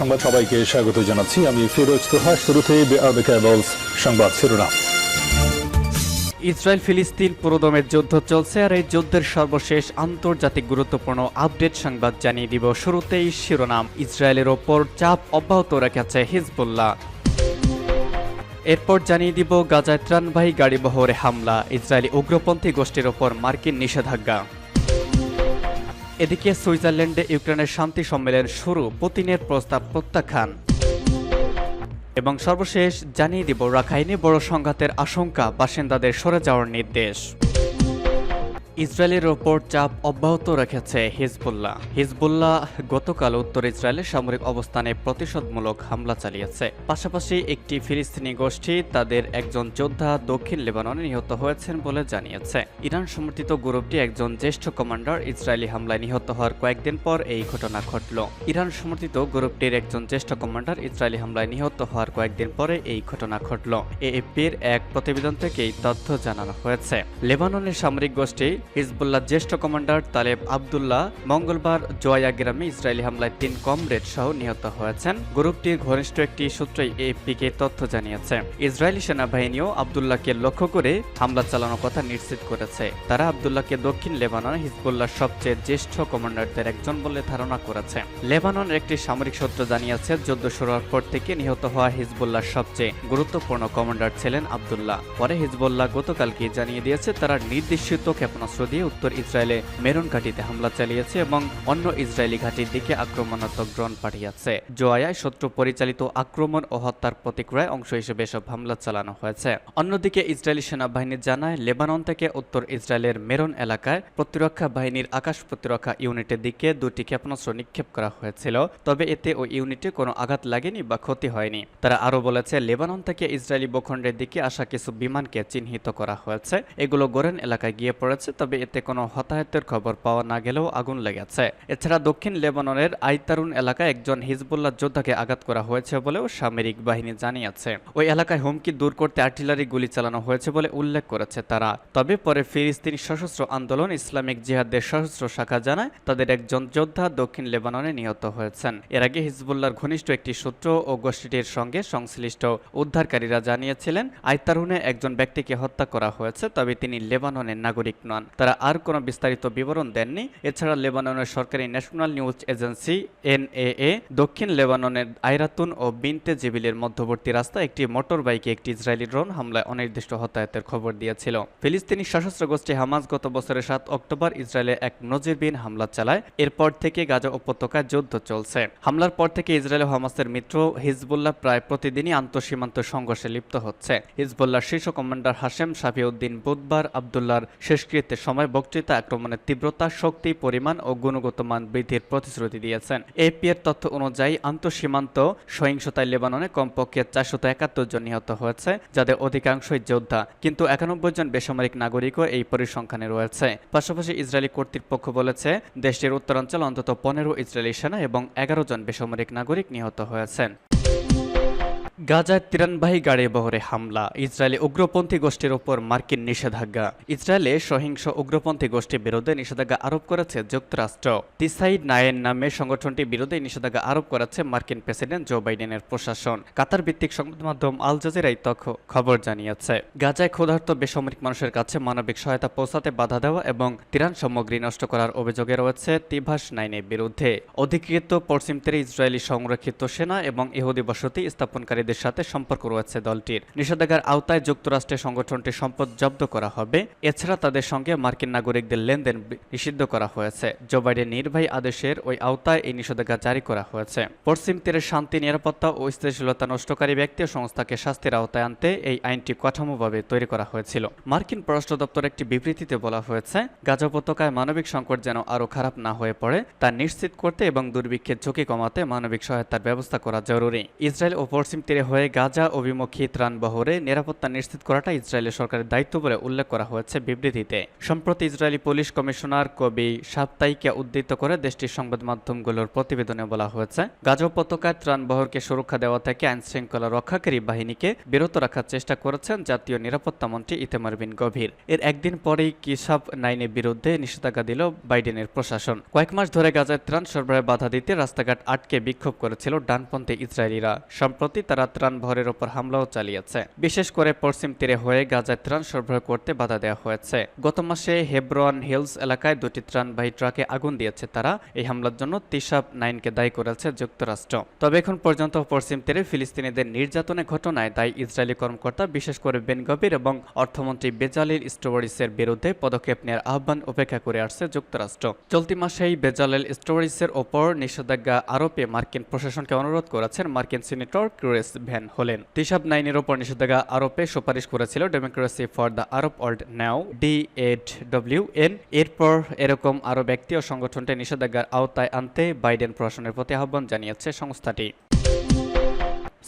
সংবাদ সবাইকে স্বাগত জানাচ্ছি। আমি ফিরোজ তোহা, শুরুতে সংবাদ শিরোনাম। ইসরায়েল ফিলিস্তিন পুরোদমের যুদ্ধ চলছে আর এই যুদ্ধের সর্বশেষ আন্তর্জাতিক গুরুত্বপূর্ণ আপডেট সংবাদ জানিয়ে দিব শুরুতেই শিরোনাম। ইসরায়েলের ওপর চাপ অব্যাহত রেখেছে হিজবুল্লাহ। এরপর জানিয়ে দিব গাজায় ত্রাণবাহী গাড়িবহরে হামলা। ইসরায়েলি উগ্রপন্থী গোষ্ঠীর ওপর মার্কিন নিষেধাজ্ঞা। এদিকে সুইজারল্যান্ডে ইউক্রেনের শান্তি সম্মেলন শুরু, পুতিনের প্রস্তাব প্রত্যাখ্যান। এবং সর্বশেষ জানিয়ে দিব, রাখাইনি বড় সংঘাতের আশঙ্কা, বাসিন্দাদের সরে যাওয়ার নির্দেশ। ইসরায়েলের ওপর চাপ অব্যাহত রেখেছে হিজবুল্লাহ। হিজবুল্লাহ গতকাল উত্তর ইসরায়েলের সামরিক অবস্থানে প্রতিশোধমূলক হামলা চালিয়েছে। পাশাপাশি একটি ফিলিস্তিনি গোষ্ঠী তাদের একজন যোদ্ধা দক্ষিণ লেবাননে নিহত হয়েছেন বলে জানিয়েছে। ইরান সমর্থিত গ্রুপটি একজন জ্যেষ্ঠ কমান্ডার ইসরায়েলি হামলায় নিহত হওয়ার কয়েকদিন পর এই ঘটনা ঘটল। ইরান সমর্থিত গ্রুপটির একজন জ্যেষ্ঠ কমান্ডার ইসরায়েলি হামলায় নিহত হওয়ার কয়েকদিন পরে এই ঘটনা ঘটল। এএপির এক প্রতিবেদন থেকে এই তথ্য জানানো হয়েছে। লেবাননের সামরিক গোষ্ঠী হিজবুল্লাহ জ্যেষ্ঠ কমান্ডার তালেব আবদুল্লাহ মঙ্গলবার জোয়া গ্রামে ইসরায়েলি হামলায় তিন কমরেড সহ নিহত হয়েছেন। গ্রুপটির ঘনিষ্ঠ একটি সূত্রই এএপিকে তথ্য জানিয়েছে। ইসরায়েলি সেনাবাহিনীও আবদুল্লাহকে লক্ষ্য করে হামলা চালানোর কথা নিশ্চিত করেছে। তারা আবদুল্লাহকে দক্ষিণ লেবাননে হিজবুল্লাহর সবচেয়ে জ্যেষ্ঠ কমান্ডারদের একজন বলে ধারণা করেছে। লেবাননের একটি সামরিক সূত্র জানিয়েছে, যুদ্ধ শুরু হওয়ার পর থেকে নিহত হওয়া হিজবুল্লাহর সবচেয়ে গুরুত্বপূর্ণ কমান্ডার ছিলেন আবদুল্লাহ। পরে হিজবুল্লাহ গতকালকে জানিয়ে দিয়েছে, তারা নির্দিষ্ট ক্ষেপণাস্ত্র দিয়ে উত্তর ইসরায়েলে মেরুন ঘাটিতে হামলা চালিয়েছে এবং অন্য ইসরায়েলি ঘাটির দিকে আক্রমণাত্মক ড্রোন পাঠিয়েছে। জোয়ায় শত্রু পরিচালিত আক্রমণ ও হত্যার প্রতিক্রিয়ায় অংশ হিসেবে এসব হামলা চালানো হয়েছে। অন্যদিকে ইসরায়েলি সেনাবাহিনী জানায়, লেবানন থেকে উত্তর ইসরায়েলের মেরন এলাকায় প্রতিরক্ষা বাহিনীর আকাশ প্রতিরক্ষা ইউনিটের দিকে দুটি ক্ষেপণাস্ত্র নিক্ষেপ করা হয়েছিল, তবে এতে ওই ইউনিটে কোনো আঘাত লাগেনি বা ক্ষতি হয়নি। তারা আরও বলেছে, লেবানন থেকে ইসরায়েলি ভূখণ্ডের দিকে আসা কিছু বিমানকে চিহ্নিত করা হয়েছে। এগুলো গোরেন এলাকায় গিয়ে পড়েছে তবে এতে কোনো হতাহতের খবর পাওয়া না গেলেও আগুন লেগেছে। এছাড়া দক্ষিণ লেবাননের আইতারুন এলাকায় একজন হিজবুল্লাহ যোদ্ধাকে আঘাত করা হয়েছে বলেও সামরিক বাহিনী জানিয়েছে। ওই এলাকায় হুমকি দূর করতে আর্টিলারি গুলি চালানো হয়েছে বলে উল্লেখ করেছে তারা। তবে পরে ফিলিস্তিনি সশস্ত্র আন্দোলন, ইসলামিক জিহাদের সশস্ত্র শাখা জানায় তাদের একজন যোদ্ধা দক্ষিণ লেবাননে নিহত হয়েছেন। এর আগে হিজবুল্লাহর ঘনিষ্ঠ একটি সূত্র ও গোষ্ঠীটির সঙ্গে সংশ্লিষ্ট উদ্ধারকারীরা জানিয়েছিলেন, আইতারুনে একজন ব্যক্তিকে হত্যা করা হয়েছে, তবে তিনি লেবাননের নাগরিক নন। তারা আর কোনো বিস্তারিত বিবরণ দেননি। এছাড়া লেবাননের সরকারি ন্যাশনাল নিউজ এজেন্সি, এনএএ, দক্ষিণ লেবাননের আইরাতুন ও বিনতে জিবিলের মধ্যবর্তী রাস্তায় একটি মোটর বাইকে একটি ইসরায়েলি ড্রোন হামলায় অনির্দিষ্ট হতাহতের খবর দিয়েছিল। ফিলিস্তিনি সশস্ত্র গোষ্ঠী হামাজ গত বছরের সাত অক্টোবর ইসরায়েলে এক নজিরবিহীন হামলা চালায়। এরপর থেকে গাজা উপত্যকায় যুদ্ধ চলছে। হামলার পর থেকে ইসরায়েল হামাসের মিত্র হিজবুল্লাহ প্রায় প্রতিদিনই আন্তঃসীমান্ত সংঘর্ষে লিপ্ত হচ্ছে। হিজবুল্লাহ শীর্ষ কমান্ডার হাশেম সাফিউদ্দিন বুধবার আবদুল্লাহর শেষকৃত্যের সময় বক্তৃতা আক্রমণের তীব্রতা, শক্তি, পরিমাণ ও গুণগত মান বৃদ্ধির প্রতিশ্রুতি দিয়েছেন। এপি এর তথ্য অনুযায়ী আন্তঃসীমান্ত সহিংসতায় লেবাননে কমপক্ষে চারশত একাত্তর জন নিহত হয়েছে, যাদের অধিকাংশই যোদ্ধা, কিন্তু একানব্বই জন বেসামরিক নাগরিকও এই পরিসংখ্যানে রয়েছে। পাশাপাশি ইসরায়েলি কর্তৃপক্ষ বলেছে, দেশটির উত্তরাঞ্চল অন্তত পনেরো ইসরায়েলি সেনা এবং এগারো জন বেসামরিক নাগরিক নিহত হয়েছেন। গাজায় ত্রাণবাহী গাড়ি বহরে হামলা, ইসরায়েলি উগ্রপন্থী গোষ্ঠীর ওপর মার্কিন নিষেধাজ্ঞা। ইসরায়েলে সহিংস উগ্রপন্থী গোষ্ঠীর বিরুদ্ধে নিষেধাজ্ঞা আরোপ করেছে যুক্তরাষ্ট্র। তিসাইড নায়েন নামে সংগঠনটির বিরুদ্ধে নিষেধাজ্ঞা আরোপ করেছে মার্কিন প্রেসিডেন্ট জো বাইডেনের প্রশাসন। কাতার ভিত্তিক সংবাদ মাধ্যম আল জাজিরাই তথ্য, খবর জানিয়েছে। গাজায় ক্ষুধার্ত বেসামরিক মানুষের কাছে মানবিক সহায়তা পৌঁছাতে বাধা দেওয়া এবং ত্রাণ সামগ্রী নষ্ট করার অভিযোগে রয়েছে তিভাস নাইনের বিরুদ্ধে। অধিকৃত পশ্চিম তীরে ইসরায়েলি সংরক্ষিত সেনা এবং ইহুদি বসতি স্থাপনকারীদের সাথে সম্পর্ক রয়েছে দলটির। নিষেধাজ্ঞার আওতায় যুক্তরাষ্ট্রের সংগঠনটির সম্পদ জব্দ করা হবে। এছাড়া তাদের সঙ্গে মার্কিন নাগরিকদের লেনদেন নিষিদ্ধ করা হয়েছে। জো বাইডেন নির্বাহী আদেশের ওই আওতায় এই নিষেধাজ্ঞা জারি করা হয়েছে। পশ্চিম তীরের শান্তি, নিরাপত্তা ও স্থিতিশীলতা নষ্টকারী ব্যক্তি ও সংস্থাকে শাস্তির আওতায় আনতে এই আইনটি কাঠামোভাবে তৈরি করা হয়েছিল। মার্কিন পররাষ্ট্র দপ্তর একটি বিবৃতিতে বলা হয়েছে, গাজা উপত্যকায় মানবিক সংকট যেন আরও খারাপ না হয়ে পড়ে, তা নিশ্চিত করতে এবং দুর্ভিক্ষের ঝুঁকি কমাতে মানবিক সহায়তার ব্যবস্থা করা জরুরি। ইসরায়েল ও পশ্চিম তীরে তীরে হয়ে গাজা অভিমুখী ত্রাণবহরে নিরাপত্তা নিশ্চিত করাটা ইসরায়েলের সরকারের দায়িত্ব বলে উল্লেখ করা হয়েছে বিবৃতিতে। সম্প্রতি ইসরায়েলি পুলিশ কমিশনার কবি সাপ্তাহিকে উদ্ধৃত করে দেশটির সংবাদ মাধ্যমগুলোর প্রতিবেদনে বলা হয়েছে, গাজা উপত্যকায় ত্রাণবহরকে সুরক্ষা দেওয়া থেকে আইন শৃঙ্খলা রক্ষাকারী বাহিনীকে বিরত রাখার চেষ্টা করেছেন জাতীয় নিরাপত্তা মন্ত্রী ইতেমার বিন গভীর। এর একদিন পরেই কিসাব নাইনের বিরুদ্ধে নিষেধাজ্ঞা দিল বাইডেনের প্রশাসন। কয়েক মাস ধরে গাজায় ত্রাণ সরবরাহে বাধা দিতে রাস্তাঘাট আটকে বিক্ষোভ করেছিল ডানপন্থী ইসরায়েলিরা। সম্প্রতি তারা ত্রাণবহরের ওপর হামলাও চালিয়েছে। বিশেষ করে পশ্চিম তীরে হয়ে গাজায় ত্রাণ সরবরাহ করতে বাধা দেওয়া হয়েছে। গত মাসে হেব্রন হিলস এলাকায় দুটি ত্রাণবাহী ট্রাকে আগুন দিয়েছে তারা। এই হামলার জন্য তিসাব নাইনকে দায়ী করেছে যুক্তরাষ্ট্র। তবে এখন পর্যন্ত পশ্চিম তীরে ফিলিস্তিনিদের নির্যাতনের ঘটনায় দায়ী ইসরায়েলি কর্মকর্তা, বিশেষ করে বেন গভীর এবং অর্থমন্ত্রী বেজালিল স্টোরিসের বিরুদ্ধে পদক্ষেপ নেওয়ার আহ্বান উপেক্ষা করে আসছে যুক্তরাষ্ট্র। চলতি মাসেই বেজালেল স্টোরিসের ওপর নিষেধাজ্ঞা আরোপে মার্কিন প্রশাসনকে অনুরোধ করেছেন মার্কিন সিনেটর ভ্যান হলেন। তিসাব নাইনের ওপর নিষেধাজ্ঞা আরোপে সুপারিশ করেছিল democracy for the Arab world now D A W N এরপর এরকম আরও ব্যক্তি ও সংগঠনটি নিষেধাজ্ঞার আওতায় আনতে বাইডেন প্রশাসনের প্রতি আহ্বান জানিয়েছে সংস্থাটি।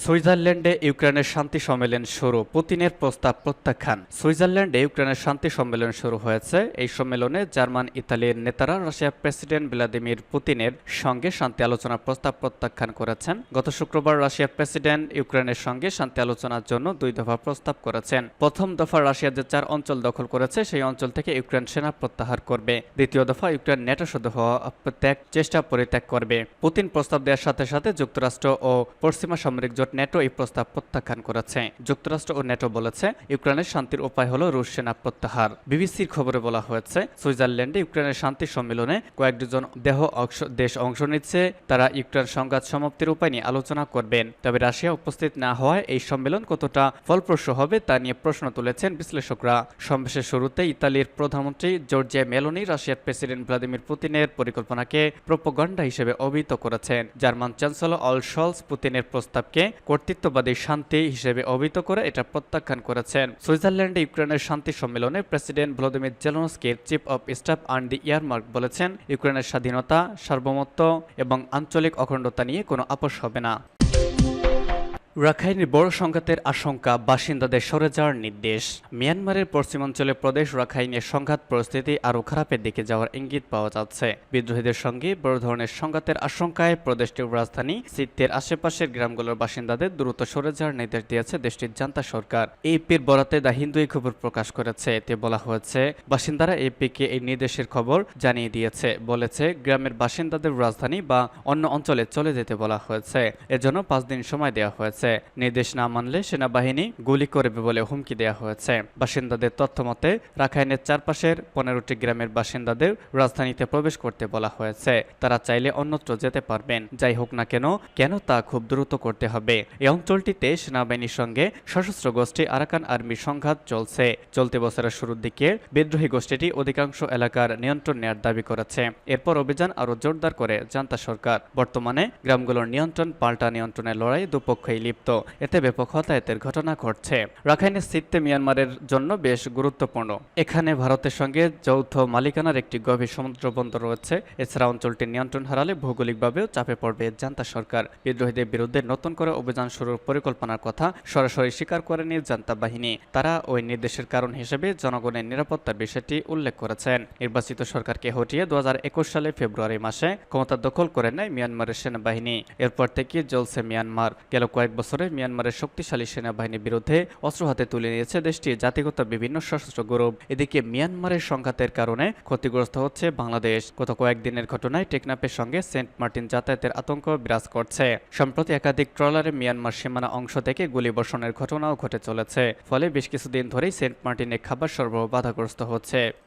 সুইজারল্যান্ডে ইউক্রেনের শান্তি সম্মেলন শুরু। পুতিনের প্রস্তাব প্রত্যাখ্যান। সুইজারল্যান্ডে ইউক্রেনের শান্তি সম্মেলন শুরু হয়েছে। এই সম্মেলনে জার্মান, ইতালির নেতারা রাশিয়ার প্রেসিডেন্ট ভ্লাদিমির পুতিনের সঙ্গে শান্তি আলোচনার প্রস্তাব প্রত্যাখ্যান করেছেন। গত শুক্রবার রাশিয়ার প্রেসিডেন্ট ইউক্রেনের সঙ্গে শান্তি আলোচনার জন্য দুই দফা প্রস্তাব করেছেন। প্রথম দফা রাশিয়া যে চার অঞ্চল দখল করেছে, সেই অঞ্চল থেকে ইউক্রেন সেনা প্রত্যাহার করবে। দ্বিতীয় দফা ইউক্রেন নেটো হওয়া ত্যাগ চেষ্টা পরিত্যাগ করবে। পুতিন প্রস্তাব দেওয়ার সাথে সাথে যুক্তরাষ্ট্র ও পশ্চিমা সামরিক জোট নেটো এই প্রস্তাব প্রত্যাখ্যান করেছে। যুক্তরাষ্ট্র ও নেটো বলেছে, ইউক্রেনের শান্তির উপায় হল রুশ সেনা প্রত্যাহার। বিবিসির খবরে বলা হয়েছে, সুইজারল্যান্ডে ইউক্রেনের শান্তি সম্মেলনে কয়েক ডজন দেহ দেশ অংশ নিচ্ছে। তারা ইউক্রেন সংঘাত সমাপ্তির উপায় নিয়ে আলোচনা করবেন। তবে রাশিয়া উপস্থিত না হওয়ায় এই সম্মেলন কতটা ফলপ্রসূ হবে তা নিয়ে প্রশ্ন তুলেছেন বিশ্লেষকরা। সমাবেশের শুরুতে ইতালির প্রধানমন্ত্রী জর্জিয়া মেলোনি রাশিয়ার প্রেসিডেন্ট ভ্লাদিমির পুতিনের পরিকল্পনাকে প্রোপোগান্ডা হিসেবে অভিহিত করেছেন। জার্মান চ্যান্সেলর অল শলস পুতিনের প্রস্তাবকে কর্তৃত্ববাদী শান্তি হিসেবে অভিহিত করে এটা প্রত্যাখ্যান করেছেন। সুইজারল্যান্ডে ইউক্রেনের শান্তি সম্মেলনে president Vladimir জেলনস্কির chief of staff Andriy Yermak বলেছেন, ইউক্রেনের স্বাধীনতা, সার্বভৌমত্ব এবং আঞ্চলিক অখণ্ডতা নিয়ে কোনো আপোষ হবে না। রাখাইনের বড় সংঘাতের আশঙ্কা বাসিন্দাদের সরে যাওয়ার নির্দেশ। মিয়ানমারের পশ্চিমাঞ্চলে প্রদেশ রাখাইনের সংঘাত পরিস্থিতি আরও খারাপের দিকে যাওয়ার ইঙ্গিত পাওয়া যাচ্ছে। বিদ্রোহীদের সঙ্গে বড় ধরনের সংঘাতের আশঙ্কায় প্রদেশটির রাজধানী সিত্তের আশেপাশের গ্রামগুলোর বাসিন্দাদের দ্রুত সরে যাওয়ার নির্দেশ দিয়েছে দেশটির জান্তা সরকার। এপির বরাতে দ্য হিন্দু এই খবর প্রকাশ করেছে। এতে বলা হয়েছে, বাসিন্দারা এপিকে এই নির্দেশের খবর জানিয়ে দিয়েছে, বলেছে গ্রামের বাসিন্দাদের রাজধানী বা অন্য অঞ্চলে চলে যেতে বলা হয়েছে। এজন্য পাঁচ দিন সময় দেওয়া হয়েছে। নির্দেশ না মানলে সেনাবাহিনী গুলি করবে বলে হুমকি দেওয়া হয়েছে। বাসিন্দাদের তথ্য মতে, রাখাইনের চারপাশের পনেরোটি গ্রামের বাসিন্দাদের রাজধানীতে প্রবেশ করতে বলা হয়েছে। তারা চাইলে অন্যত্র যেতে পারবেন। যাই হোক না কেন কেন তা খুব দ্রুত করতে হবে? এই অঞ্চলটিতে সেনাবাহিনীর সঙ্গে সশস্ত্র গোষ্ঠী আরাকান আর্মির সংঘাত চলছে। চলতি বছরের শুরুর দিকে বিদ্রোহী গোষ্ঠীটি অধিকাংশ এলাকার নিয়ন্ত্রণ নেওয়ার দাবি করেছে। এরপর অভিযান আরও জোরদার করে জান্তা সরকার। বর্তমানে গ্রামগুলোর নিয়ন্ত্রণ পাল্টা নিয়ন্ত্রণের লড়াই দুপক্ষই লিপ্ত এতে ব্যাপক হতাহতের ঘটনা ঘটছে। রাখাইনের সিত্তে মিয়ানমারের জন্য বেশ গুরুত্বপূর্ণ। এখানে ভারতের সঙ্গে যৌথ মালিকানার একটি গভীর সমুদ্র বন্দর রয়েছে। এছাড়া অঞ্চলটির নিয়ন্ত্রণ হারালে ভৌগোলিকভাবেও চাপে পড়বে জান্তা সরকার। বিদ্রোহীদের বিরুদ্ধে নতুন করে অভিযান শুরুর পরিকল্পনার কথা সরাসরি স্বীকার করেনি জান্তা বাহিনী। তারা ওই নির্দেশের কারণ হিসেবে জনগণের নিরাপত্তার বিষয়টি উল্লেখ করেছেন। নির্বাচিত সরকারকে হটিয়ে দু হাজার একুশ সালে ফেব্রুয়ারি মাসে ক্ষমতা দখল করে নেয় মিয়ানমারের সেনাবাহিনী। এরপর থেকে জ্বলছে মিয়ানমার। গেল কয়েক বছরে মিয়ানমারের শক্তিশালী সেনাবাহিনীর বিরুদ্ধে অস্ত্র হাতে তুলে নিয়েছে দেশটি। জাতিগত বিভিন্ন সশস্ত্র গ্রুপ। এদিকে মিয়ানমারের সংঘাতের কারণে ক্ষতিগ্রস্ত হচ্ছে বাংলাদেশ। গত কয়েকদিনের ঘটনায় টেকনাপের সঙ্গে সেন্ট মার্টিন যাতায়াতের আতঙ্ক বিরাজ করছে। সম্প্রতি একাধিক ট্রলারে মিয়ানমার সীমানা অংশ থেকে গুলিবর্ষণের ঘটনাও ঘটে চলেছে। ফলে বেশ কিছুদিন ধরেই সেন্ট মার্টিনে খাবার সরবরাহ বাধাগ্রস্ত হচ্ছে।